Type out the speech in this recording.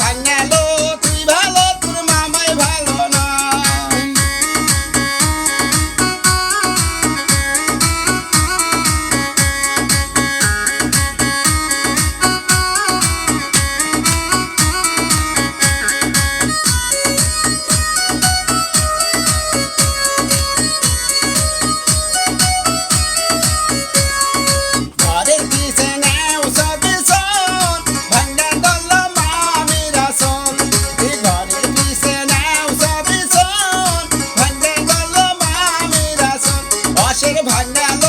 ভাঙা I now